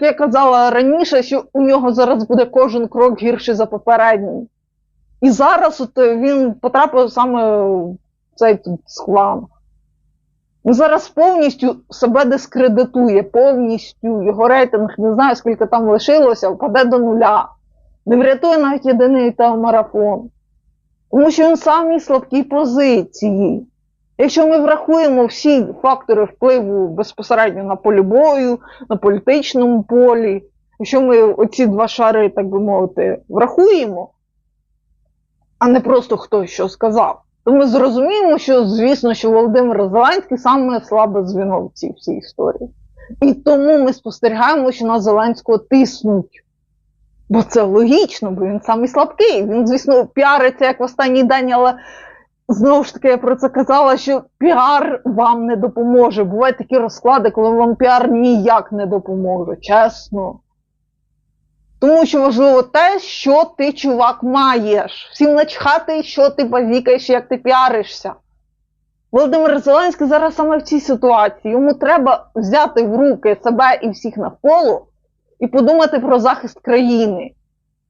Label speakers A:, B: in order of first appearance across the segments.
A: як я казала раніше, що у нього зараз буде кожен крок гірший за попередній. І зараз от він потрапив саме в цей тут. Він зараз повністю себе дискредитує, повністю його рейтинг, не знаю, скільки там лишилося, впаде до нуля. Не врятує навіть єдиний телемарафон. Тому що він в самій слабкій позиції. Якщо ми врахуємо всі фактори впливу безпосередньо на полі бою, на політичному полі, якщо ми оці два шари, так би мовити, врахуємо, а не просто хтось що сказав, то ми зрозуміємо, що, звісно, що Володимир Зеленський саме слабе звіно в цій всій історії. І тому ми спостерігаємо, що на Зеленського тиснуть. Бо це логічно, бо він самий слабкий. Він, звісно, піариться як в останній день, але знову ж таки я про це казала, що піар вам не допоможе. Бувають такі розклади, коли вам піар ніяк не допоможе, чесно. Тому що важливо те, що ти, чувак, маєш. Всім начхати, що ти базікаєш, як ти піаришся. Володимир Зеленський зараз саме в цій ситуації. Йому треба взяти в руки себе і всіх навколо і подумати про захист країни.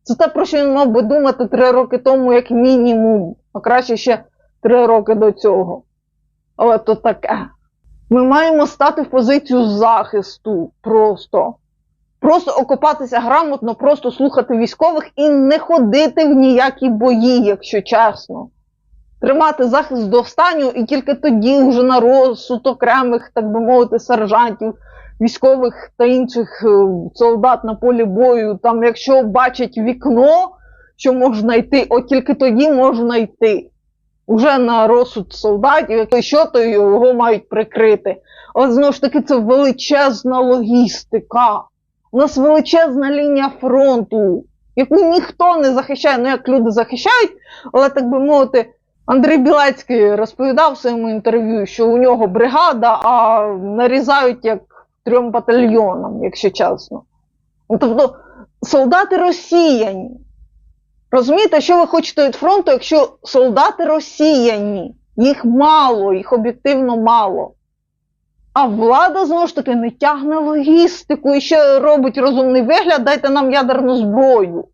A: Це те, про що він мав би думати три роки тому, як мінімум, а краще ще три роки до цього. Але то таке. Ми маємо стати в позицію захисту просто. Просто окопатися грамотно, просто слухати військових і не ходити в ніякі бої, якщо чесно. Тримати захист до останнього і тільки тоді вже на розсуд окремих, так би мовити, сержантів, військових та інших е, солдат на полі бою. Там, якщо бачать вікно, що можна йти, от тільки тоді можна йти. Уже на розсуд солдатів, якщо що, то його мають прикрити. Але знову ж таки, це величезна логістика. У нас величезна лінія фронту, яку ніхто не захищає. Ну, як люди захищають, але так би мовити, Андрій Білецький розповідав в своєму інтерв'ю, що у нього бригада, а нарізають як трьом батальйонам, якщо чесно. Ну, Тобто солдати росіяні. Розумієте, що ви хочете від фронту, якщо солдати росіяні, їх мало, їх об'єктивно мало. А влада знову ж таки не тягне логістику і ще робить розумний вигляд, дайте нам ядерну зброю.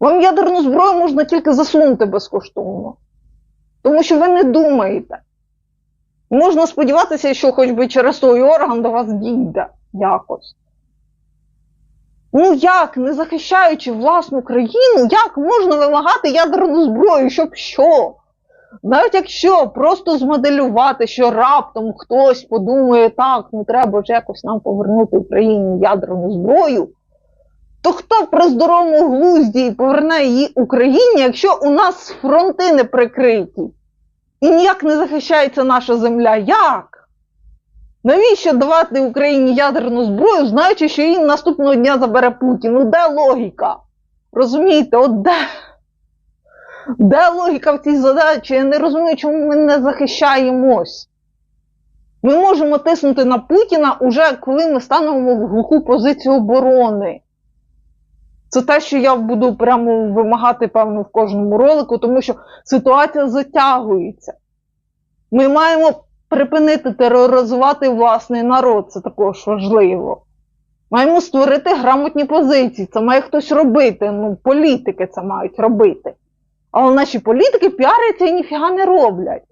A: Вам ядерну зброю можна тільки засунути безкоштовно. Тому що ви не думаєте. Можна сподіватися, що хоч би через той орган до вас дійде якось. Ну як, не захищаючи власну країну, як можна вимагати ядерну зброю, щоб що? Навіть якщо просто змоделювати, що раптом хтось подумає, так, ну треба ж якось нам повернути Україні ядерну зброю, то хто при здоровому глузді поверне її Україні, якщо у нас фронти не прикриті? І ніяк не захищається наша земля. Як? Навіщо давати Україні ядерну зброю, знаючи, що її наступного дня забере Путін? Ну де логіка? Розумієте, от де? Де логіка в цій задачі? Я не розумію, чому ми не захищаємось. Ми можемо тиснути на Путіна уже коли ми станемо в глуху позицію оборони. Це те, що я буду прямо вимагати, певно, в кожному ролику, тому що ситуація затягується. Ми маємо припинити тероризувати власний народ, це також важливо. Маємо створити грамотні позиції. Це має хтось робити. Ну, політики це мають робити. Але наші політики піаряться і ніфіга не роблять.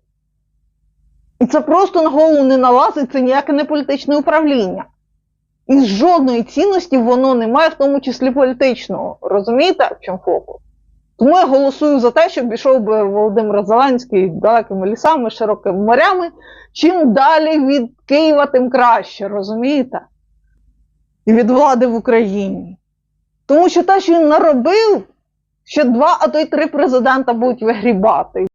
A: І це просто на голову не налазить, це ніяке не політичне управління. І жодної цінності воно не має, в тому числі політичного. Розумієте, в чому фокус? Я голосую за те, щоб пішов би Володимир Зеленський далекими лісами, широкими морями. Чим далі від Києва, тим краще, розумієте? І від влади в Україні. Тому що те, що він наробив, ще два, а то й три президента будуть вигрібати.